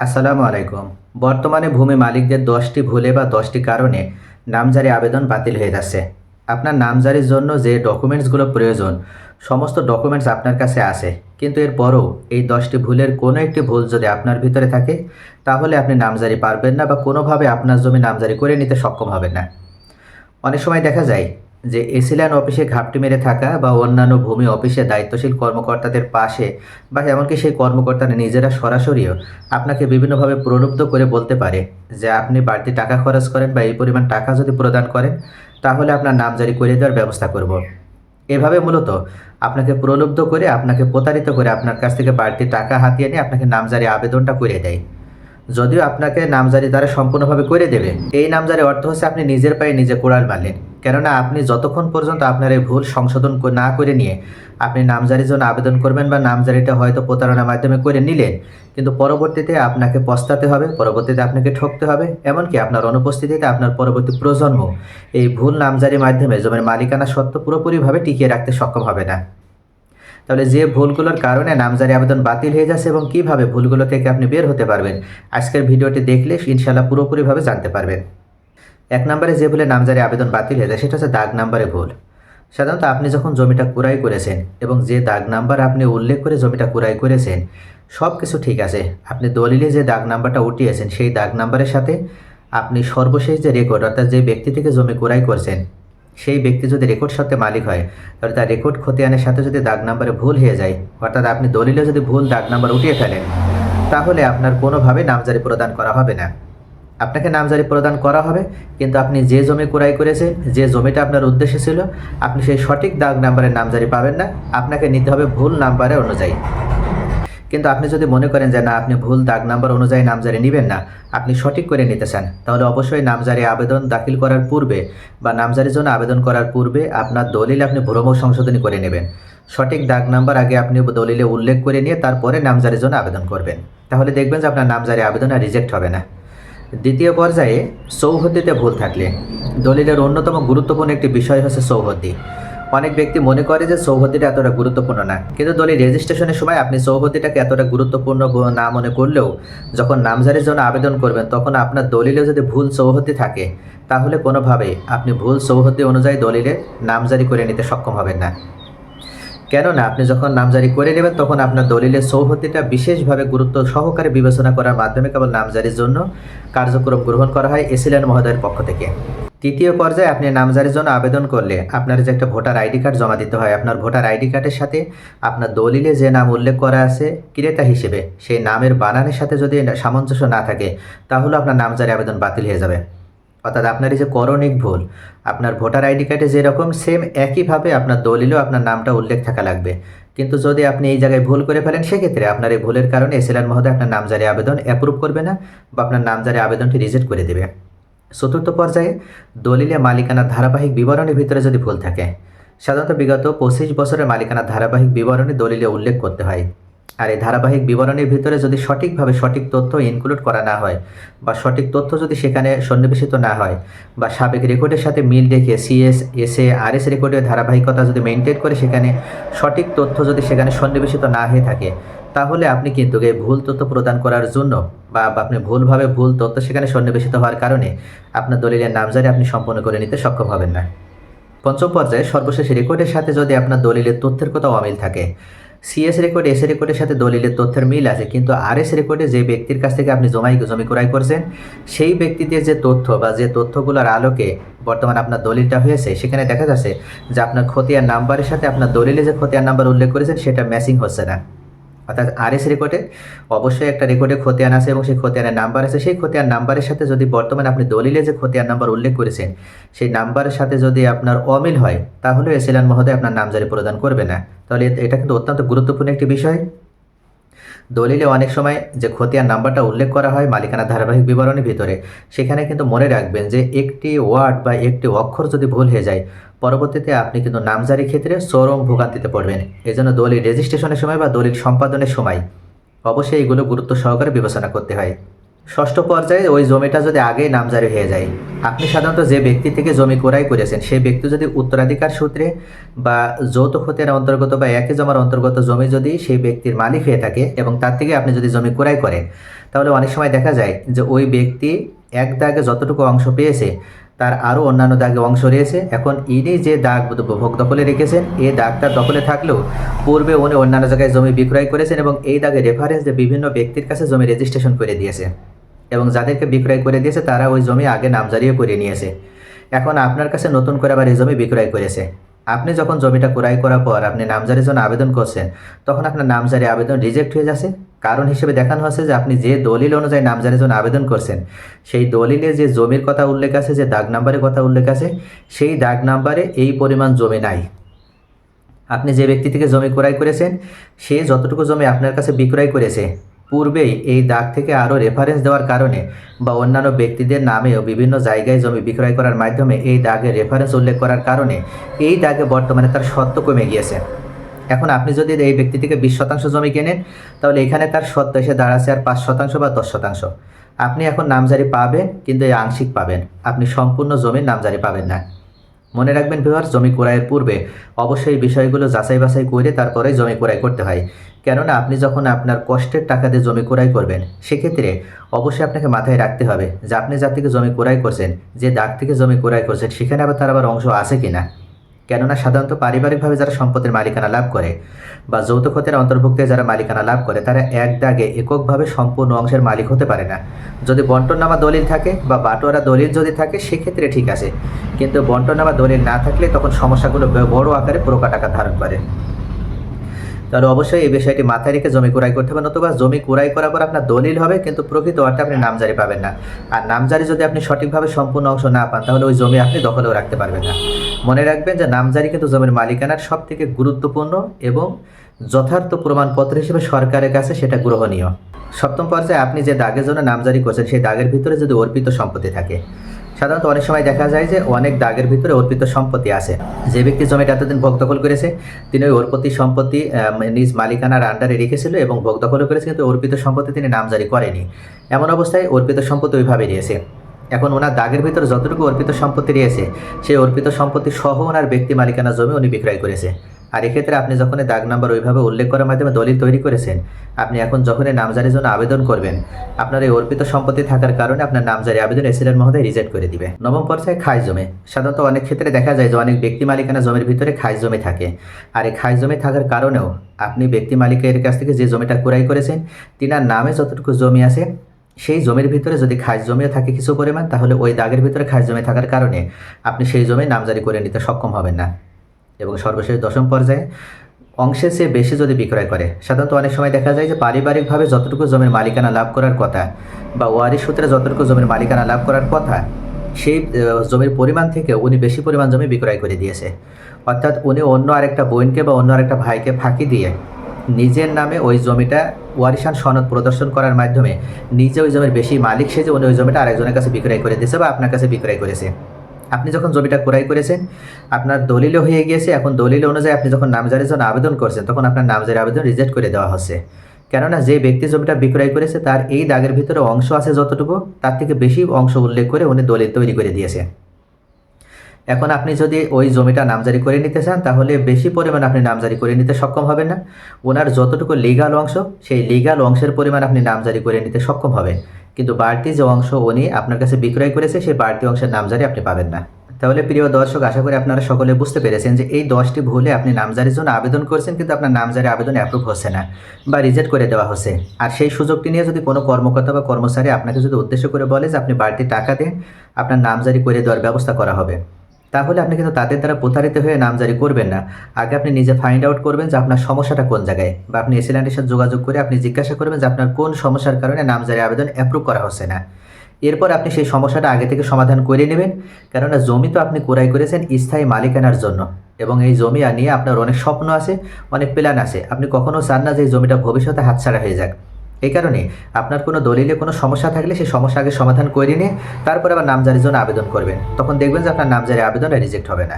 আসসালামু আলাইকুম। বর্তমানে ভূমি মালিকদের দশটি ভুলে বা দশটি কারণে নামজারি আবেদন বাতিল হয়ে যাচ্ছে আপনার নামজারির জন্য যে ডকুমেন্টসগুলো প্রয়োজন, সমস্ত ডকুমেন্টস আপনার কাছে আছে। কিন্তু এরপরও এই দশটি ভুলের কোনো একটি ভুল যদি আপনার ভিতরে থাকে, তাহলে আপনি নামজারি পারবেন না বা কোনোভাবে আপনার জমি নামজারি করে নিতে সক্ষম হবেন না। অনেক সময় দেখা যায় যে এসিল্যান্ড অফিসে ঘাপটি মেরে থাকা বা অন্যান্য ভূমি অফিসে দায়িত্বশীল কর্মকর্তাদের পাশে বা এমনকি সেই কর্মকর্তারা নিজেরা সরাসরিও আপনাকে বিভিন্নভাবে প্রলুব্ধ করে বলতে পারে যে আপনি বাড়তি টাকা খরচ করেন বা এই পরিমাণ টাকা যদি প্রদান করেন, তাহলে আপনার নাম জারি করে দেওয়ার ব্যবস্থা করব। এভাবে মূলত আপনাকে প্রলুব্ধ করে, আপনাকে প্রতারিত করে আপনার কাছ থেকে বাড়তি টাকা হাতিয়ে নিয়ে আপনাকে নামজারি আবেদনটা করে দেয় যদিও আপনাকে নামজারি দ্বারা সম্পূর্ণভাবে করে দেবে। এই নামজারি অর্থ হচ্ছে আপনি নিজের পায়ে নিজে কোড়াল মারলেন। কেননা আপনি যতক্ষণ পর্যন্ত আপনার এই ভুল সংশোধন না করে নিয়ে আপনি নামজারির জন্য আবেদন করবেন বা নামজারিটা হয়তো প্রতারণার মাধ্যমে করে নিলেন, কিন্তু পরবর্তীতে আপনাকে পস্তাতে হবে, পরবর্তীতে আপনাকে ঠকতে হবে, এমনকি আপনার অনুপস্থিতিতে আপনার পরবর্তী প্রজন্ম এই ভুল নামজারির মাধ্যমে জমির মালিকানা সত্ত্ব পুরোপুরিভাবে টিকিয়ে রাখতে সক্ষম হবে না। তাহলে যে ভুলগুলোর কারণে নামজারি আবেদন বাতিল হয়ে যাচ্ছে এবং কীভাবে ভুলগুলো থেকে আপনি বের হতে পারবেন, আজকের ভিডিওটি দেখলে ইনশাল্লাহ পুরোপুরিভাবে জানতে পারবেন। এক নম্বরে যে ভুলে নামজারি আবেদন বাতিল হয়ে যায়, সেটা হচ্ছে দাগ নাম্বারে ভুল। সাধারণত আপনি যখন জমিটা কুড়াই করেছেন এবং যে দাগ নাম্বার আপনি উল্লেখ করে জমিটা কুড়াই করেছেন সব কিছু ঠিক আছে। আপনি দলিলে যে দাগ নাম্বারটা উঠিয়েছেন, সেই দাগ নাম্বারের সাথে আপনি সর্বশেষ যে রেকর্ড অর্থাৎ যে ব্যক্তি থেকে জমি কুড়াই করছেন সেই ব্যক্তি যদি রেকর্ড সত্ত্বে মালিক হয়, তাহলে তার রেকর্ড খতিয়ানের সাথে যদি দাগ নাম্বারে ভুল হয়ে যায়, অর্থাৎ আপনি দলিলে যদি ভুল দাগ নাম্বার উঠিয়ে ফেলেন, তাহলে আপনার কোনোভাবে নামজারি প্রদান করা হবে না। আপনাকে নামজারি প্রদান করা হবে, কিন্তু আপনি যে জমি ক্রয় করেছেন, যে জমিটা আপনার উদ্দেশ্য ছিল, আপনি সেই সঠিক দাগ নাম্বারের নামজারি পাবেন না। আপনাকে নিতে হবে ভুল নাম্বারের অনুযায়ী। কিন্তু আপনি যদি মনে করেন যে না, আপনি ভুল দাগ নাম্বার অনুযায়ী নামজারি নেবেন না, আপনি সঠিক করে নিতে চান, তাহলে অবশ্যই নামজারি আবেদন দাখিল করার পূর্বে বা নামজারির জন্য আবেদন করার পূর্বে আপনার দলিল আপনি ভ্রম সংশোধনী করে নেবেন। সঠিক দাগ নাম্বার আগে আপনি দলিলে উল্লেখ করে নিয়ে তারপরে নামজারির জন্য আবেদন করবেন। তাহলে দেখবেন যে আপনার নামজারি আবেদন আর রিজেক্ট হবে না। দ্বিতীয় পর্যায়ে সৌহদ্দিতে ভুল থাকলে, দলিলের অন্যতম গুরুত্বপূর্ণ একটি বিষয় হচ্ছে সৌহদ্দি অনেক ব্যক্তি মনে করে যে সৌহদ্দিটা এতটা গুরুত্বপূর্ণ না। কিন্তু দলিল রেজিস্ট্রেশনের সময় আপনি সৌহদ্দিটাকে এতটা গুরুত্বপূর্ণ না মনে করলেও যখন নামজারির জন্য আবেদন করবেন, তখন আপনার দলিলে যদি ভুল সৌহদ্দি থাকে, তাহলে কোনোভাবেই আপনি ভুল সৌহদ্দি অনুযায়ী দলিলে নামজারি করে নিতে সক্ষম হবেন না। কেননা আপনি যখন নামজারি করে নেবেন, তখন আপনার দলিলের সৌহদ্দিটা বিশেষভাবে গুরুত্ব সহকারে বিবেচনা করার মাধ্যমে কেবল নামজারির জন্য কার্যক্রম গ্রহণ করা হয় এসিলেন মহোদয়ের পক্ষ থেকে। তৃতীয় পর্যায়ে আপনি নামজারির জন্য আবেদন করলে আপনার যে একটা ভোটার আইডি কার্ড জমা দিতে হয়, আপনার ভোটার আইডি কার্ডের সাথে আপনার দলিলে যে নাম উল্লেখ করা আছে, ক্রেতা হিসেবে সেই নামের বানানের সাথে যদি সামঞ্জস্য না থাকে, তাহলে আপনার নামজারি আবেদন বাতিল হয়ে যাবে। অর্থাৎ আপনার এই যে করণিক ভুল, আপনার ভোটার আইডি কার্ডে যেরকম সেম একইভাবে আপনার দলিলেও আপনার নামটা উল্লেখ থাকা লাগবে। কিন্তু যদি আপনি এই জায়গায় ভুল করে ফেলেন, সেক্ষেত্রে আপনার এই ভুলের কারণে এসএলআর মহোদয় আপনার নামজারি আবেদন অ্যাপ্রুভ করবে না বা আপনার নামজারি আবেদনটি রিজেক্ট করে দেবে। চতুর্থ পর্যায়ে দলিলে মালিকানার ধারাবাহিক বিবরণীর ভিতরে যদি ভুল থাকে, সাধারণত বিগত পঁচিশ বছরের মালিকানার ধারাবাহিক বিবরণী দলিলে উল্লেখ করতে হয়। আর এই ধারাবাহিক বিবরণীর ভিতরে যদি সঠিকভাবে সঠিক তথ্য ইনক্লুড করা না হয় বা সঠিক তথ্য যদি সেখানে সন্নিবেশিত না হয় বা সাবেক রেকর্ডের সাথে মিল রেখে সিএস এসএ আর এস রেকর্ডের ধারাবাহিকতা যদি মেনটেন করে সেখানে সঠিক তথ্য যদি সেখানে সন্নিবেশিত না হয়ে থাকে, তাহলে আপনি কিন্তু এই ভুল তথ্য প্রদান করার জন্য বা বা আপনি ভুলভাবে ভুল তথ্য সেখানে সন্নিবেশিত হওয়ার কারণে আপনার দলিলের নামজারি আপনি সম্পন্ন করে নিতে সক্ষম হবেন না। পঞ্চম পর্যায়ে সর্বশেষ রেকর্ডের সাথে যদি আপনার দলিলের তথ্যের কোথাও অমিল থাকে সিএস রেকর্ড এস রেকর্ডের সাথে দলিলের তথ্যের মিল আছে, কিন্তু আর এস রেকর্ডে যে ব্যক্তির কাছ থেকে আপনি জমাই, জমি ক্রয় করছেন, সেই ব্যক্তিদের যে তথ্য বা যে তথ্যগুলোর আলোকে বর্তমান আপনার দলিলটা হয়েছে, সেখানে দেখা যাচ্ছে যে আপনার খতিয়ার নাম্বারের সাথে আপনার দলিলে যে খতিয়ার নাম্বার উল্লেখ করেছেন, সেটা ম্যাচিং হচ্ছে না। অর্থাৎ আর এস রেকর্ডে অবশ্যই একটা রেকর্ডে খতিয়ান আছে এবং সেই খতিয়ানের নাম্বার আছে। সেই খতিয়ান নাম্বারের সাথে যদি বর্তমানে আপনি দলিলে যে খতিয়ান নাম্বার উল্লেখ করেছেন, সেই নাম্বারের সাথে যদি আপনার অমিল হয়, তাহলে এসিলান মহোদয় আপনার নামজারি প্রদান করবে না। তাহলে এটা কিন্তু অত্যন্ত গুরুত্বপূর্ণ একটি বিষয়। দলিলে অনেক সময় যে খতিয়ান নাম্বারটা উল্লেখ করা হয় মালিকানা ধারাবাহিক বিবরণের ভিতরে, সেখানে কিন্তু মনে রাখবেন যে একটি ওয়ার্ড বা একটি অক্ষর যদি ভুল হয়ে যায়, পরবর্তীতে আপনি কিন্তু নামজারি ক্ষেত্রে চরম ভোগান্তিতে পড়বেন। এজন্য দলিল রেজিস্ট্রেশনের সময় বা দলিল সম্পাদনের সময় অবশ্যই এগুলো গুরুত্ব সহকারে বিবেচনা করতে হয়। ষষ্ঠ পর্যায়ে ওই জমিটা যদি আগেই নামজারি হয়ে যায়। আপনি সাধারণত যে ব্যক্তি থেকে জমি ক্রয় করেছেন, সেই ব্যক্তি যদি উত্তরাধিকার সূত্রে বা যৌথ ক্ষতির অন্তর্গত বা একই জমার অন্তর্গত জমি যদি সেই ব্যক্তির মালিক হয়ে থাকে এবং তার থেকে আপনি যদি জমি ক্রয় করেন, তাহলে অনেক সময় দেখা যায় যে ওই ব্যক্তি এক দাগে যতটুকু অংশ পেয়েছে, তার আরও অন্যান্য দাগে অংশ রয়েছে। এখন ইনি যে দাগ ভোগ দখলে রেখেছেন এই দাগটা দখলে থাকলেও পূর্বে উনি অন্যান্য জায়গায় জমি বিক্রয় করেছেন এবং এই দাগে রেফারেন্স যে বিভিন্ন ব্যক্তির কাছে জমি রেজিস্ট্রেশন করে দিয়েছে। এবং যাদেরকে বিক্রয় করে দিয়েছে, তারা ওই জমি আগে নামজারিও করে নিয়েছে। এখন আপনার কাছে নতুন করে আবার এই জমি বিক্রয় করেছে। আপনি যখন জমিটা ক্রয় করার পর আপনি নামজারির জন্য আবেদন করছেন, তখন আপনার নামজারি আবেদন রিজেক্ট হয়ে যাচ্ছে। কারণ হিসেবে দেখানো হচ্ছে যে আপনি যে দলিল অনুযায়ী নামজারির জন্য আবেদন করছেন, সেই দলিলে যে জমির কথা উল্লেখ আছে, যে দাগ নাম্বারের কথা উল্লেখ আছে, সেই দাগ নাম্বারে এই পরিমাণ জমি নাই। আপনি যে ব্যক্তি থেকে জমি ক্রয় করেছেন, সে যতটুকু জমি আপনার কাছে বিক্রয় করেছে পূর্বেই এই দাগ থেকে আরও রেফারেন্স দেওয়ার কারণে বা অন্যান্য ব্যক্তিদের নামেও বিভিন্ন জায়গায় জমি বিক্রয় করার মাধ্যমে এই দাগের রেফারেন্স উল্লেখ করার কারণে এই দাগে বর্তমানে তার সত্য কমে গিয়েছে। এখন আপনি যদি এই ব্যক্তি থেকে বিশ শতাংশ জমি কেনেন, তাহলে এখানে তার সত্য এসে দাঁড়াচ্ছে আর পাঁচ শতাংশ বা দশ শতাংশ। আপনি এখন নামজারি পাবেন, কিন্তু এই আংশিক পাবেন। আপনি সম্পূর্ণ জমির নামজারি পাবেন না। মনে রাখবেন ভিউয়ার জমি ক্রয়ের পূর্বে অবশ্যই বিষয়গুলো যাচাই বাছাই করে তারপরে জমি ক্রয় করতে হয়। কেননা আপনি যখন আপনার কষ্টের টাকা দিয়ে জমি ক্রয় করবেন, সেক্ষেত্রে অবশ্যই আপনাকে মাথায় রাখতে হবে যে আপনি যার থেকে জমি ক্রয় করছেন, যে দাগ থেকে জমি ক্রয় করছেন, সেখানে আবার তার আবার অংশ আছে কিনা। কেননা সাধারণত পারিবারিকভাবে যারা সম্পত্তির মালিকানা লাভ করে বা যৌথ ক্ষতির অন্তর্ভুক্ত যারা মালিকানা লাভ করে, তারা এক দাগে এককভাবে সম্পূর্ণ অংশের মালিক হতে পারে না। যদি বন্টননামা দলিল থাকে বা বাটোয়ারা দলিল যদি থাকে, সেক্ষেত্রে ঠিক আছে। কিন্তু বন্টননামা দলিল না থাকলে তখন সমস্যাগুলো বড় আকারে প্রকাট আকার ধারণ করে। তাহলে অবশ্যই এই বিষয়টি মাথায় রেখে জমি ক্রয় করতে হবে, নতুবা জমি ক্রয় করার পর আপনার দলিল হবে, কিন্তু প্রকৃত অর্থে আপনি নামজারি পাবেন না। আর নামজারি যদি আপনি সঠিকভাবে সম্পূর্ণ অংশ না পান, তাহলে ওই জমি আপনি দখলেও রাখতে পারবেন না। মনে রাখবেন যে নামজারি কিন্তু জমির মালিকানার সব থেকে গুরুত্বপূর্ণ এবং যথার্থ প্রমাণপত্র হিসেবে সরকারের কাছে সেটা গ্রহণীয়। সপ্তম পর্যায়ে আপনি যে দাগের জন্য নামজারি করছেন, সেই দাগের ভিতরে যদি অর্পিত সম্পত্তি থাকে সাধারণত অনেক সময় দেখা যায় যে অনেক দাগের ভিতরে অর্পিত সম্পত্তি আছে। যে ব্যক্তি জমিটা এতদিন ভোগ দখল করেছে, তিনি ওই অর্পিত সম্পত্তি নিজ মালিকানার আন্ডারে রেখেছিল এবং ভোগ দখলও করেছে, কিন্তু অর্পিত সম্পত্তি তিনি নামজারি করেনি। এমন অবস্থায় অর্পিত সম্পত্তি ওইভাবে রয়েছে। এখন ওনার দাগের ভিতরে যতটুকু অর্পিত সম্পত্তি রয়েছে, সেই অর্পিত সম্পত্তি সহ ওনার ব্যক্তি মালিকানা জমি উনি বিক্রয় করেছে। আর এক্ষেত্রে আপনি যখন দাগ নাম্বার ওইভাবে উল্লেখ করার মাধ্যমে দলিল তৈরি করেছেন, আপনি এখন যখন এই নামজারির জন্য আবেদন করবেন, আপনার এই অর্পিত সম্পত্তি থাকার কারণে আপনার নামজারি আবেদন এসিডেন্ট মহোদয় রিজেক্ট করে দিবে। নবম পর্যায়ে খাই জমি। সাধারণত অনেক ক্ষেত্রে দেখা যায় যে অনেক ব্যক্তি মালিকানা জমির ভিতরে খাই জমি থাকে। আর এই খাই জমি থাকার কারণেও আপনি ব্যক্তি মালিকের কাছ থেকে যে জমিটা ক্রয় করেছেন, তিনার নামে যতটুকু জমি আছে, সেই জমির ভিতরে যদি খাস জমিও থাকে কিছু পরিমাণ, তাহলে ওই দাগের ভিতরে খাস জমি থাকার কারণে আপনি সেই জমি নামজারি করে নিতে সক্ষম হবেন না। এবং সর্বশেষ দশম পর্যায়ে অংশের চেয়ে বেশি যদি বিক্রয় করে, সাধারণত অনেক সময় দেখা যায় যে পারিবারিকভাবে যতটুকু জমির মালিকানা লাভ করার কথা বা ওয়ারিশ সূত্রে যতটুকু জমির মালিকানা লাভ করার কথা, সেই জমির পরিমাণ থেকে উনি বেশি পরিমাণ জমি বিক্রয় করে দিয়েছে। অর্থাৎ উনি অন্য আরেকটা বোনকে বা অন্য আরেকটা ভাইকে ফাঁকি দিয়ে নিজের নামে ওই জমিটা ওয়ারিশান সনদ প্রদর্শন করার মাধ্যমে নিজে ওই জমির বেশি মালিক সেজে উনি ওই জমিটা আরেকজনের কাছে বিক্রয় করে দিয়েছে বা আপনার কাছে বিক্রয় করেছে। আপনি যখন জমিটা ক্রয় করেছেন, আপনার দলিলও হয়ে গিয়েছে। এখন দলিল অনুযায়ী আপনি যখন নামজারির জন্য আবেদন করছেন, তখন আপনার নামজারি আবেদন রিজেক্ট করে দেওয়া হচ্ছে। কেননা যে ব্যক্তি জমিটা বিক্রয় করেছে, তার এই দাগের ভিতরে অংশ আছে যতটুকু, তার থেকে বেশি অংশ উল্লেখ করে উনি দলিল তৈরি করে দিয়েছে এখন আপনি যদি ওই জমিটা নামজারি করে নিতে চান, তাহলে বেশি পরিমাণ আপনি নামজারি করে নিতে সক্ষম হবেন না। ওনার যতটুকু লিগাল অংশ, সেই লিগাল অংশের পরিমাণ আপনি নামজারি করে নিতে সক্ষম হবেন। কিন্তু বাড়তি যে অংশ উনি আপনার কাছে বিক্রয় করেছে, সেই বাড়তি অংশের নামজারি আপনি পাবেন না। তাহলে প্রিয় দর্শক, আশা করি আপনারা সকলে বুঝতে পেরেছেন যে এই দশটি ভুলে আপনি নামজারির জন্য আবেদন করছেন, কিন্তু আপনার নামজারি আবেদন অ্যাপ্রুভ হচ্ছে না বা রিজেক্ট করে দেওয়া হচ্ছে। আর সেই সুযোগটি নিয়ে যদি কোনো কর্মকর্তা বা কর্মচারী আপনাকে যদি উদ্দেশ্য করে বলে যে আপনি বাড়তি টাকা দিন, আপনার নামজারি করে দেওয়ার ব্যবস্থা করা হবে। তাহলে আপনি কিন্তু তাদের দ্বারা প্রতারিত হয়ে নামজারি করবেন না। আগে আপনি নিজে ফাইন্ড আউট করবেন যে আপনার সমস্যাটা কোন জায়গায় বা আপনি এসিল্যান্ডের সাথে যোগাযোগ করে আপনি জিজ্ঞাসা করবেন যে আপনার কোন সমস্যার কারণে নামজারি আবেদন অ্যাপ্রুভ করা হচ্ছে না। এরপর আপনি সেই সমস্যাটা আগে থেকে সমাধান করে নেবেন। কেননা জমি তো আপনি ক্রয় করেছেন স্থায়ী মালিকানার জন্য এবং এই জমি নিয়ে আপনার অনেক স্বপ্ন আছে, অনেক প্ল্যান আছে। আপনি কখনো চান না যে এই জমিটা ভবিষ্যতে হাতছাড়া হয়ে যাক। এই কারণে আপনার কোনো দলিলে কোনো সমস্যা থাকলে সেই সমস্যা আগে সমাধান করে নিয়ে তারপর আবার নামজারির জন্য আবেদন করবেন। তখন দেখবেন যে আপনার নামজারি আবেদনটা রিজেক্ট হবে না।